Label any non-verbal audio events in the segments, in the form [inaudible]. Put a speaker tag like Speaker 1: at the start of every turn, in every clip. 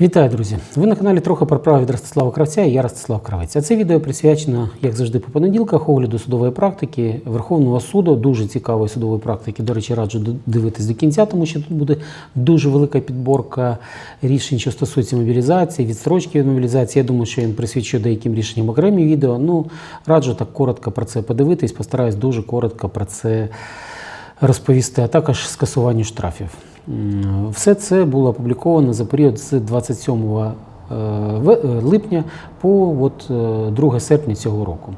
Speaker 1: Вітаю, друзі! Ви на каналі трохи про право від Ростислава Кравця і я Ростислав Кравець. А це відео присвячено, як завжди, по понеділках огляду судової практики Верховного суду. Дуже цікавої судової практики. До речі, раджу дивитись до кінця, тому що тут буде дуже велика підборка рішень, що стосується мобілізації, відстрочки від мобілізації. Я думаю, що я присвячу деяким рішенням окремі відео. Ну, раджу так коротко про це подивитись. Постараюсь дуже коротко про це розповісти, а також скасуванню штрафів. Все це було опубліковано за період з 27 е, е, липня по от, е, 2 серпня цього року.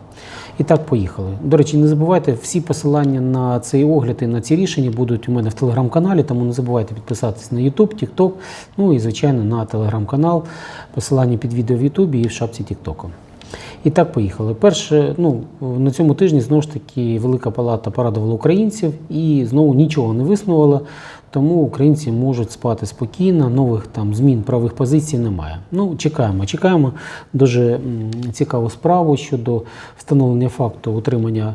Speaker 1: І так поїхали. До речі, не забувайте, всі посилання на цей огляд і на ці рішення будуть у мене в телеграм-каналі, тому не забувайте підписатись на YouTube, TikTok, ну і, звичайно, на телеграм-канал. Посилання під відео в YouTube і в шапці TikTok. І так поїхали. Перше, ну на цьому тижні знову ж таки Велика Палата порадувала українців і знову нічого не висновила. Тому українці можуть спати спокійно, нових там змін правових позицій немає. Ну, чекаємо, чекаємо дуже цікаву справу щодо встановлення факту утримання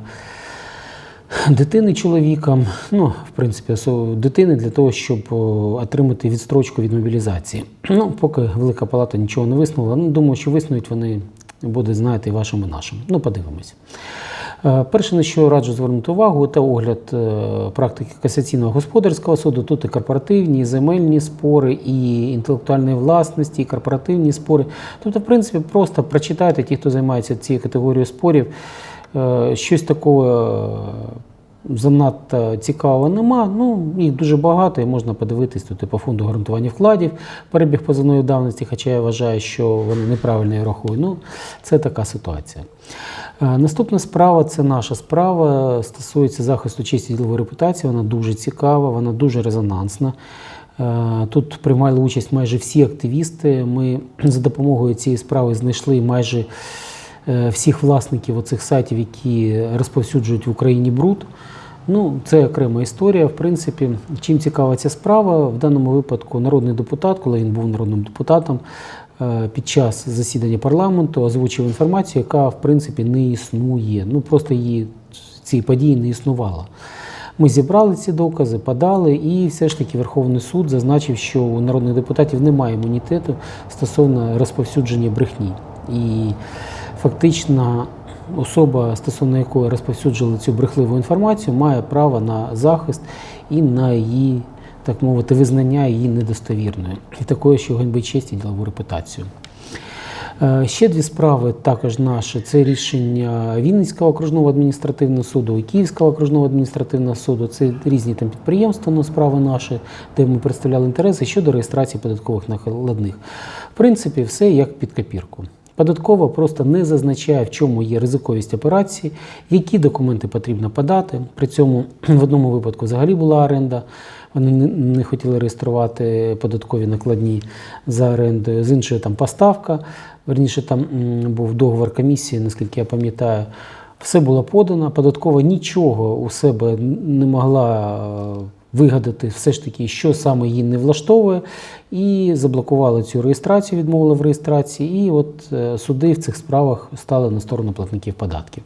Speaker 1: дитини чоловіком. Ну, в принципі, дитини для того, щоб отримати відстрочку від мобілізації. Ну, поки Велика Палата нічого не виснула. Ну, думаю, що виснують вони буде, знаєте, і вашим, і нашим. Ну, подивимось. Е, Перше, на що раджу звернути увагу, це огляд е, практики касаційного господарського суду. Тут і корпоративні, і земельні спори, і інтелектуальної власності, і корпоративні спори. Тобто, в принципі, просто прочитайте ті, хто займається цією категорією спорів. Е, Щось такого занадто цікавого нема. Ну, їх дуже багато, і можна подивитись тут і по фонду гарантування вкладів, перебіг позовної давності, хоча я вважаю, що вони неправильно її рахують. Ну, це така ситуація. Е, Наступна справа це наша справа, стосується захисту честі і ділової репутації. Вона дуже цікава, вона дуже резонансна. Е, Тут приймали участь майже всі активісти. Ми за допомогою цієї справи знайшли майже всіх власників оцих сайтів, які розповсюджують в Україні бруд. Ну, це окрема історія. В принципі, чим цікава ця справа, в даному випадку народний депутат, коли він був народним депутатом, е, під час засідання парламенту озвучив інформацію, яка в принципі не існує. Ну просто її цієї події не існувало. Ми зібрали ці докази, подали, і все ж таки Верховний суд зазначив, що у народних депутатів немає імунітету стосовно розповсюдження брехні. І фактично особа, стосовно якої розповсюджували цю брехливу інформацію, має право на захист і на її, так мовити, визнання її недостовірною і такою, що ганьбить честь і ділову репутацію. Е, Ще дві справи також наші. Це рішення Вінницького окружного адміністративного суду і Київського окружного адміністративного суду. Це різні там підприємства, ну, справи наші, де ми представляли інтереси щодо реєстрації податкових накладних. В принципі, все як під копірку. Податкова просто не зазначає, в чому є ризиковість операції, які документи потрібно подати. При цьому в одному випадку взагалі була оренда. Вони не- хотіли реєструвати податкові накладні за орендою. З іншої там поставка. Верніше, там був договор комісії, наскільки я пам'ятаю. Все було подано. Податкова нічого у себе не могла е, вигадати, все ж таки, що саме її не влаштовує, і заблокували цю реєстрацію, відмовили в реєстрації. І от е, суди в цих справах стали на сторону платників податків.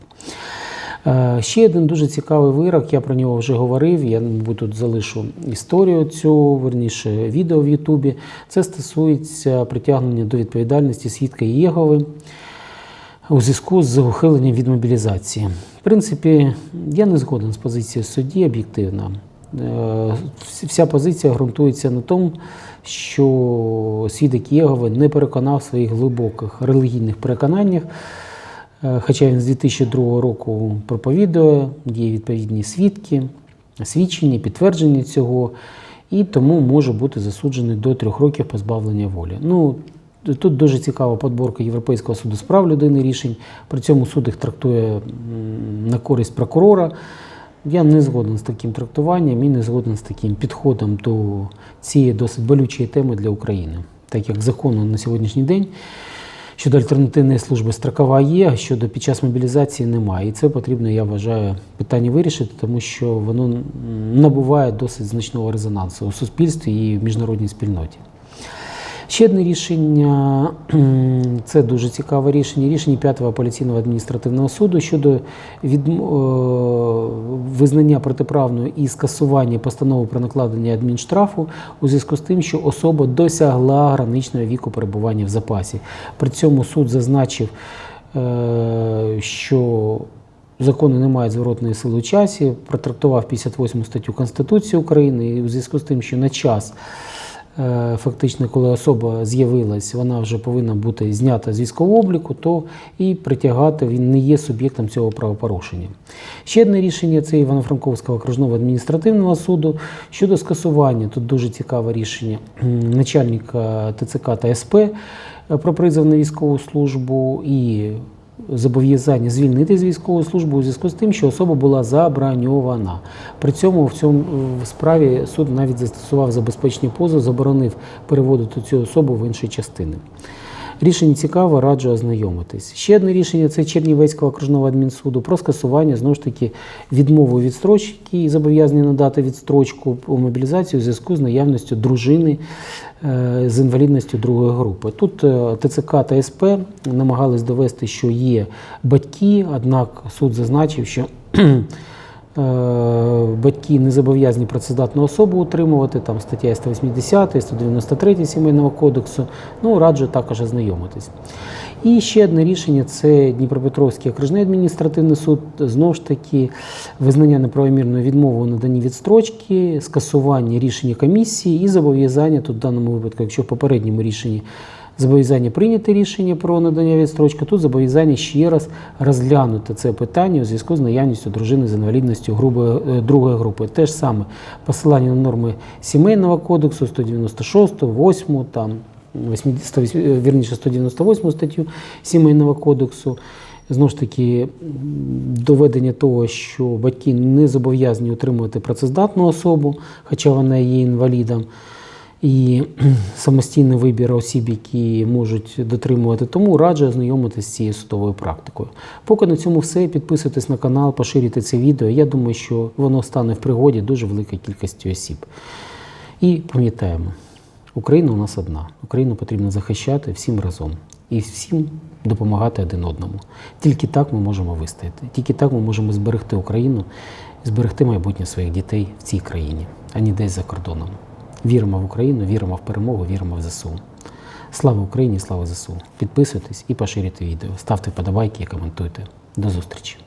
Speaker 1: Е, Ще один дуже цікавий вирок, я про нього вже говорив. Я мабуть, тут залишу історію цю, верніше, відео в Ютубі. Це стосується притягнення до відповідальності свідка Єгови у зв'язку з ухиленням від мобілізації. В принципі, я не згоден з позицією судді об'єктивно. Е, вс- Вся позиція ґрунтується на тому, що свідок Єгови не переконав своїх глибоких релігійних переконаннях. Е, Хоча він з 2002 року проповідує, є відповідні свідки, свідчення, підтвердження цього, і тому може бути засуджений до трьох років позбавлення волі. Ну, тут дуже цікава подборка Європейського суду з прав людини рішень. При цьому суд їх трактує на користь прокурора. Я не згоден з таким трактуванням і не згоден з таким підходом до цієї досить болючої теми для України, так як закону на сьогоднішній день щодо альтернативної служби строкова є, а щодо під час мобілізації немає. І це потрібно, я вважаю, питання вирішити, тому що воно набуває досить значного резонансу у суспільстві і в міжнародній спільноті. Ще одне рішення [clears throat] це дуже цікаве рішення. Рішення 5-го апеляційного адміністративного суду щодо від, визнання протиправною і скасування постанови про накладення адмінштрафу у зв'язку з тим, що особа досягла граничного віку перебування в запасі. При цьому суд зазначив, е, що закони не мають зворотної сили у часі, протрактував 58 статтю Конституції України і у зв'язку з тим, що на час. Е, Фактично, коли особа з'явилась, вона вже повинна бути знята з військового обліку, то і притягати він не є суб'єктом цього правопорушення. Ще одне рішення це Івано-Франковського окружного адміністративного суду щодо скасування. Тут дуже цікаве рішення начальника ТЦК та СП е, про призов на військову службу і зобов'язання звільнити з військової служби у зв'язку з тим, що особа була заброньована. При цьому в цьому в справі суд навіть застосував забезпечення позов, заборонив переводити цю особу в інші частини. Рішення цікаве, раджу ознайомитись. Ще одне рішення це Чернівецького окружного адмінсуду про скасування знову ж таки відмови від строчки і зобов'язання надати відстрочку у мобілізацію у зв'язку з наявністю дружини е, з інвалідністю другої групи. Тут е, ТЦК та СП намагались довести, що є батьки, однак суд зазначив, що Батьки не зобов'язані працездатну особу утримувати, там стаття 180, 193 Сімейного кодексу. Ну, раджу також ознайомитись. І ще одне рішення це Дніпропетровський окружний адміністративний суд. Знову ж таки, визнання неправомірної відмови у наданні відстрочки, скасування рішення комісії і зобов'язання тут в даному випадку, якщо в попередньому рішенні зобов'язання прийняти рішення про надання відстрочки, тут зобов'язання ще раз розглянути це питання у зв'язку з наявністю дружини з інвалідністю грубої, е, другої групи. Те ж саме посилання на норми сімейного кодексу 196, 8, там, 80, 108, е, вірніше 198 статтю сімейного кодексу. Знову ж таки, доведення того, що батьки не зобов'язані утримувати працездатну особу, хоча вона є інвалідом і [clears throat] самостійний вибір осіб, які можуть дотримувати. Тому раджу ознайомитися з цією судовою практикою. Поки на цьому все. Підписуйтесь на канал, поширюйте це відео. Я думаю, що воно стане в пригоді дуже великій кількості осіб. І пам'ятаємо, Україна у нас одна. Україну потрібно захищати всім разом і всім допомагати один одному. Тільки так ми можемо вистояти. Тільки так ми можемо зберегти Україну, зберегти майбутнє своїх дітей в цій країні, а не десь за кордоном. Віримо в Україну, віримо в перемогу, віримо в ЗСУ. Слава Україні, слава ЗСУ. Підписуйтесь і поширюйте відео, ставте вподобайки і коментуйте. До зустрічі!